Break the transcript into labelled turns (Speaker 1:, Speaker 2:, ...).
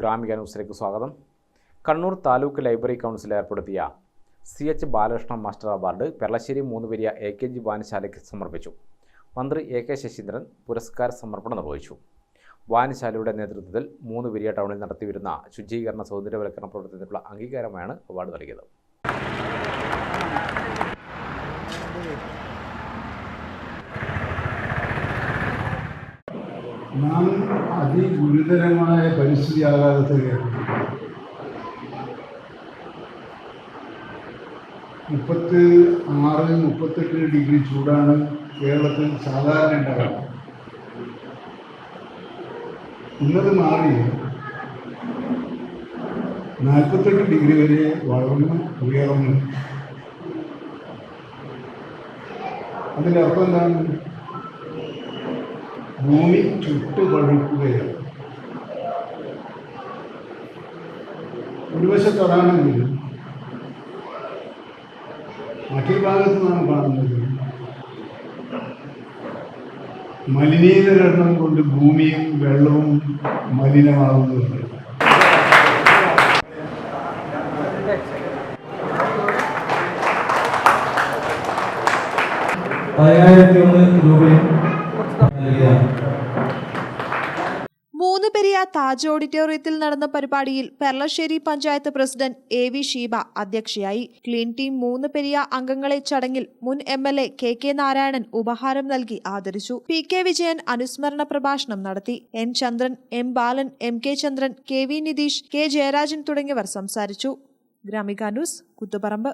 Speaker 1: ഗ്രാമിക ന്യൂസിലേക്ക് സ്വാഗതം. Kannur taluk library council ഏർപ്പെടുത്തിയ C H Balakrishna master award Perlassery മൂന്ന് പെരിയ എ കെ ജി വായനശാലയ്ക്ക് സമർപ്പിച്ചു. മന്ത്രി എ കെ ശശീന്ദ്രൻ പുരസ്കാര സമർപ്പണം നിർവഹിച്ചു. വാനശാലയുടെ നേതൃത്വത്തിൽ മൂന്ന് പെരിയ ടൗണിൽ നടത്തിവരുന്ന ശുചീകരണ സൗന്ദര്യവൽക്കരണ പ്രവർത്തനത്തിനുള്ള അംഗീകാരമായാണ് അവാർഡ് നൽകിയത്.
Speaker 2: നാം അതിഗുരുതരമായ പരിസ്ഥിതി ആഘാതത്തിലേക്ക് മുപ്പത്തി ആറ് മുപ്പത്തെട്ട് ഡിഗ്രി ചൂടാണ് കേരളത്തിൽ സാധാരണ ഉണ്ടാകുന്നത് ഇന്നത് മാറി നാൽപ്പത്തെട്ട് ഡിഗ്രി വരെ വളർന്ന് ഉയർന്നു. അതിന്റെ അർത്ഥം എന്താണ്? ഭൂമി ചുട്ടുപഴുക്കുകയാണ്. ഒരു വശത്ത് അതാണെങ്കിൽ മറ്റേ ഭാഗത്ത് നിന്നാണ് കാണുന്നത്. മലിനീകരണം കൊണ്ട് ഭൂമിയും വെള്ളവും മലിനമാകുന്നുണ്ട്
Speaker 3: പതിനായിരത്തി ഒന്ന് രൂപയും നൽകിയതാണ്.
Speaker 4: താജ് ഓഡിറ്റോറിയത്തിൽ നടന്ന പരിപാടിയിൽ Perlassery panchayat president A V Sheeba അധ്യക്ഷയായി. ക്ലീൻ ടീം മൂന്ന് പെരിയ അംഗങ്ങളെ ചടങ്ങിൽ മുൻ M L A K K Narayanan ഉപഹാരം നൽകി ആദരിച്ചു. പി കെ വിജയൻ അനുസ്മരണ പ്രഭാഷണം നടത്തി. N Chandran M Balan M K Chandran K V Nitheesh K Jayarajan തുടങ്ങിയവർ സംസാരിച്ചു. ഗ്രാമിക ന്യൂസ് കുത്തുപറമ്പ്.